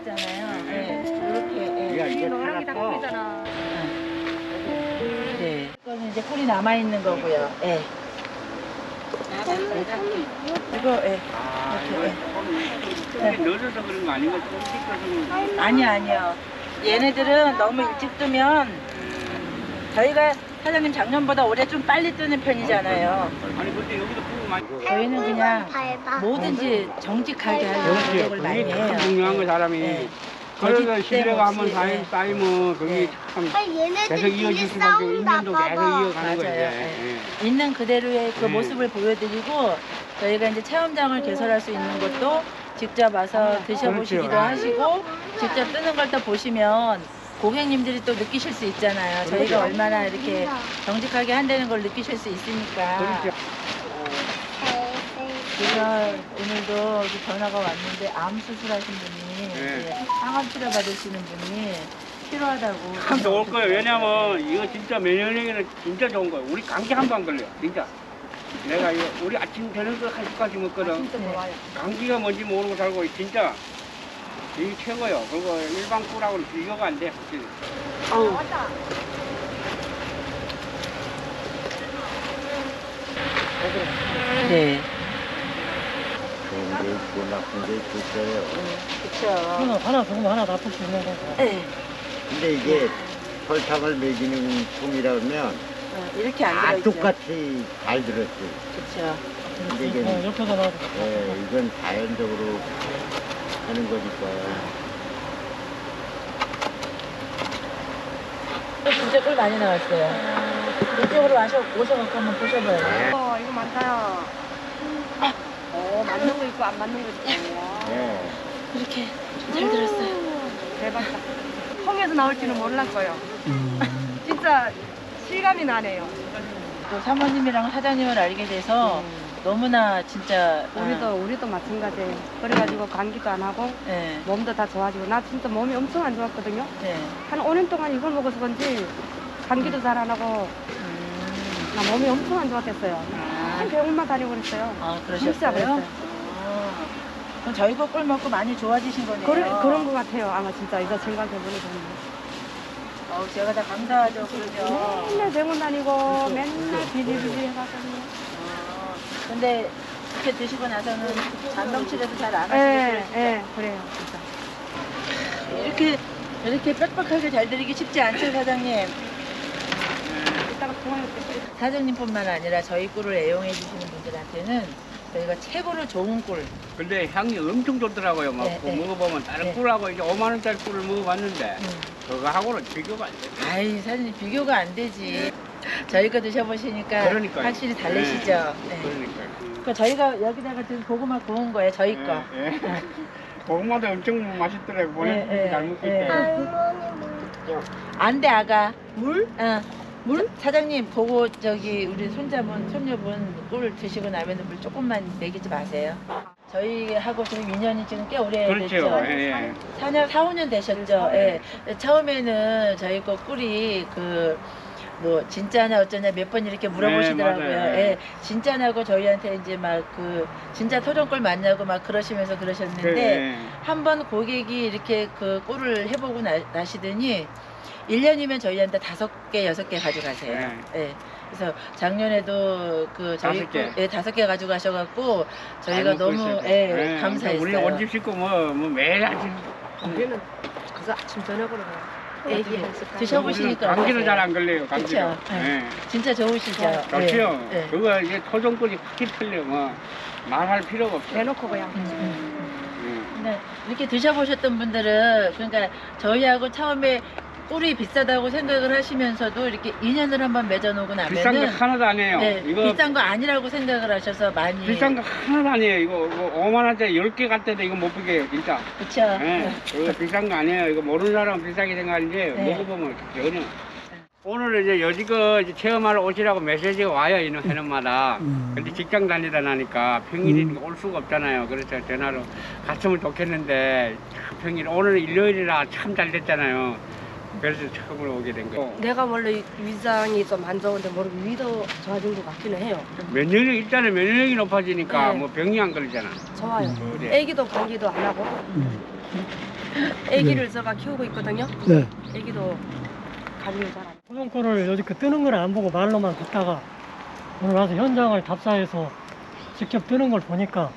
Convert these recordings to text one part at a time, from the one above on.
있잖아요. 네, 이렇게. 야, 예. 이거 노랑이 다. 보이잖아. 네. 이거는 이제 꿀이 남아 있는 거고요. 예. 이거 예. 아, 이렇게, 이거 좀 늦어서 그런 거 아닌가? 좀 떠서 아니요, 아니요. 얘네들은 너무 일찍 뜨면 저희가 사장님 작년보다 올해 좀 빨리 뜨는 편이잖아요. 아니 근데 여기도 그거 많이 저희는 그냥 밟아. 뭐든지 정직하게 하려고. 노력을 많이 그게 해요. 참 중요한 거 사람이. 네. 그래서 거짓 신뢰가 한번 없이, 쌓이- 네. 쌓이면 그게 네. 참 아, 얘네들 계속 이어질 수밖에 인연도 계속 이어가는 맞아요. 거지. 네. 예. 있는 그대로의 그 네. 모습을 보여드리고 저희가 이제 체험장을 개설할 수 있는 것도 직접 와서 드셔보시기도 그렇죠. 하시고 직접 뜨는 걸 또 보시면 고객님들이 또 느끼실 수 있잖아요. 저희가 그렇죠. 얼마나 이렇게 정직하게 한다는 걸 느끼실 수 있으니까. 그렇죠. 그래서 오늘도 전화가 왔는데 암 수술하신 분이 네. 항암 치료 받으시는 분이 필요하다고. 참 좋을 거예요. 왜냐면 이거 진짜 면역력에는 진짜 좋은 거예요. 우리 감기 한 번 걸려요. 진짜. 내가 이거 우리 아침 저녁 한 시까지 먹거든. 좋아요. 감기가 뭔지 모르고 살고 진짜 이게 최고요. 그리고 일반 꿀하고는 비교가 안 돼. 확실히. 어우. 네. 좋은 게 있고 나쁜 게 있어요. 그쵸. 하나, 하나 죽으면 하나 나쁠 수 있는 거고. 네. 근데 이게 설탕을 먹이는 통이라 그러면 어, 이렇게 안다 들어있죠. 똑같이 잘 들었어요. 그쵸. 근데 이게 어, 옆에서 놔도 예, 이건 자연적으로 하는 거니까. 진짜 꿀 많이 나왔어요. 이쪽으로 와서 오셔갖고 한번 보셔봐요. 어, 이거 많다요. 어, 맞는 거 있고 안 맞는 거 있고. 예. 이렇게 잘 들었어요. 대박이다. 통에서 나올지는 몰랐어요. 진짜 실감이 나네요. 또 사모님이랑 사장님을 알게 돼서 너무나 진짜 어, 우리도 우리도 마찬가지. 그래가지고 감기도 안 하고 네, 몸도 다 좋아지고 나 진짜 몸이 엄청 안 좋았거든요. 네. 한 5년 동안 이걸 먹어서 그런지 감기도 잘 안 하고 음, 나 몸이 엄청 안 좋았겠어요. 아, 한 병원만 다니고 그랬어요. 아 그러셨어요? 그랬어요. 아, 그럼 저희 거꿀 먹고 많이 좋아지신 거네요. 그런 그런 것 같아요. 아마 진짜 이거 생각해보니 어, 제가 다 감사하죠. 그러죠. 맨날 병원 다니고 그렇죠. 맨날 비리비리. 어, 근데 이렇게 드시고 나서는 잔병 치료도 잘안 예, 하시고 예, 그래요, 진짜. 이렇게 이렇게 빽빽하게 잘 드리기 쉽지 않죠, 사장님. 이따가. 사장님뿐만 아니라 저희 꿀을 애용해 주시는 분들한테는 저희가 최고로 좋은 꿀. 근데 향이 엄청 좋더라고요. 막 네, 그거 네. 먹어보면 다른 네. 꿀하고 이제 5만 원짜리 꿀을 먹어봤는데 음. 그거하고는 비교가 안 돼. 아이 사장님 비교가 안 되지. 저희 거 드셔보시니까 그러니까요. 확실히 다르시죠. 네. 그러니까. 그 저희가 여기다가 지금 고구마 구운 거예요. 저희 거. 예, 예. 고구마도 엄청 맛있더라고. 보내 예, 잘 예, 먹고 예. 있대. 안돼 아가. 물? 어. 물? 사장님 보고 저기 우리 손자분 손녀분 꿀 드시고 나면은 물 조금만 먹이지 마세요. 저희하고 지금 인연이 지금 꽤 오래 그렇죠. 됐죠. 예, 예. 4년, 4, 5년 되셨죠. 예. 처음에는 저희 거 꿀이 그, 뭐, 진짜냐 어쩌냐 몇 번 이렇게 물어보시더라고요. 네, 맞아요. 예. 진짜냐고 저희한테 이제 막 그, 진짜 토종꿀 맞냐고 막 그러시면서 그러셨는데, 그, 한번 고객이 이렇게 그 꿀을 해보고 나, 나시더니, 1년이면 저희한테 다섯 개, 여섯 개 가져가세요. 네. 예. 그래서 작년에도 그 저희 다섯 개. 꿀, 예, 다섯 개 가져가셔갖고, 저희가 먹고 너무, 있어요. 예, 예, 감사했어요. 우리 원집 식구 뭐, 뭐 매일 아침 우리는 그거 아침 저녁으로 그래요. 애기 드셔보시니까 감기도 어떠세요? 잘안 걸려요. 그쵸? 예. 예. 진짜 좋으시죠? 예, 예. 그거 이제 토종꿀이 확히 틀려. 뭐 말할 필요가 없어. 대놓고 그냥. 음, 음. 예. 근데 이렇게 드셔보셨던 분들은 그러니까 저희하고 처음에 꿀이 비싸다고 생각을 하시면서도 이렇게 인연을 한번 맺어놓고 비싼 거 하나도 아니에요. 네, 이거 비싼 거 아니라고 생각을 하셔서 많이 비싼 거 하나도 아니에요. 이거, 이거 5만 원짜리 10개 갈 때도 이거 못 비게요, 진짜. 그쵸? 예. 이거 비싼 거 아니에요. 이거 모르는 사람은 비싸게 생각하는데 네. 먹어보면 전혀. 오늘 이제 여지껏 이제 체험하러 오시라고 메시지가 와요, 이놈 해놈마다. 음. 근데 직장 다니다 나니까 평일이니까 올 수가 없잖아요. 그래서 전화로 갔으면 좋겠는데 참 평일 오늘은 일요일이라 참 잘 됐잖아요. 그래서 처음으로 오게 된 거예요. 내가 원래 위장이 좀 안 좋은데 모르고 위도 좋아진 것 같기는 해요. 면역력 일단은 면역력이 높아지니까 네. 뭐 병이 안 걸리잖아. 좋아요. 그래. 애기도 감기도 안 하고. 애기를 제가 키우고 있거든요. 네. 애기도 관리를 잘 안. 토종꿀을 여지 그 뜨는 걸 안 보고 말로만 듣다가 오늘 와서 현장을 답사해서 직접 뜨는 걸 보니까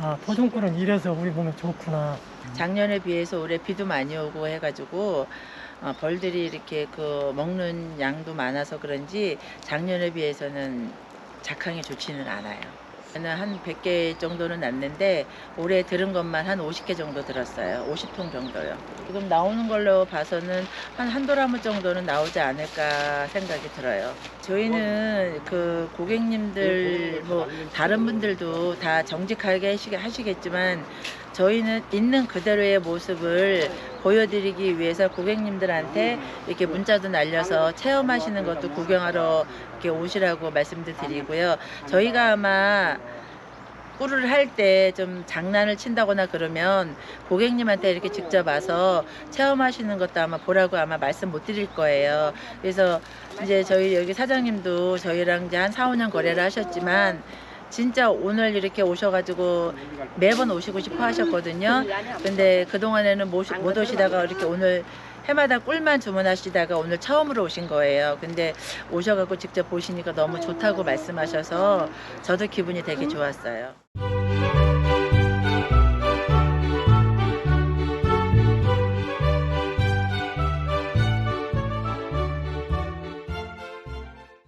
아 토종꿀은 이래서 우리 몸에 좋구나. 작년에 비해서 올해 비도 많이 오고 해가지고 어, 벌들이 이렇게 그 먹는 양도 많아서 그런지 작년에 비해서는 작황이 좋지는 않아요. 저는 한 100개 정도는 났는데 올해 들은 것만 한 50개 정도 들었어요. 50통 정도요. 지금 나오는 걸로 봐서는 한 한도라무 정도는 나오지 않을까 생각이 들어요. 저희는 그 고객님들 뭐 다른 분들도 다 정직하게 하시- 하시겠지만 저희는 있는 그대로의 모습을 보여드리기 위해서 고객님들한테 이렇게 문자도 날려서 체험하시는 것도 구경하러 이렇게 오시라고 말씀도 드리고요. 저희가 아마 꿀을 할때 좀 장난을 친다거나 그러면 고객님한테 이렇게 직접 와서 체험하시는 것도 아마 보라고 아마 말씀 못 드릴 거예요. 그래서 이제 저희 여기 사장님도 저희랑 이제 한 4, 5년 거래를 하셨지만 진짜 오늘 이렇게 오셔가지고 매번 오시고 싶어 하셨거든요. 근데 그동안에는 못, 못 오시다가 이렇게 오늘 해마다 꿀만 주문하시다가 오늘 처음으로 오신 거예요. 근데 오셔갖고 직접 보시니까 너무 좋다고 말씀하셔서 저도 기분이 되게 좋았어요.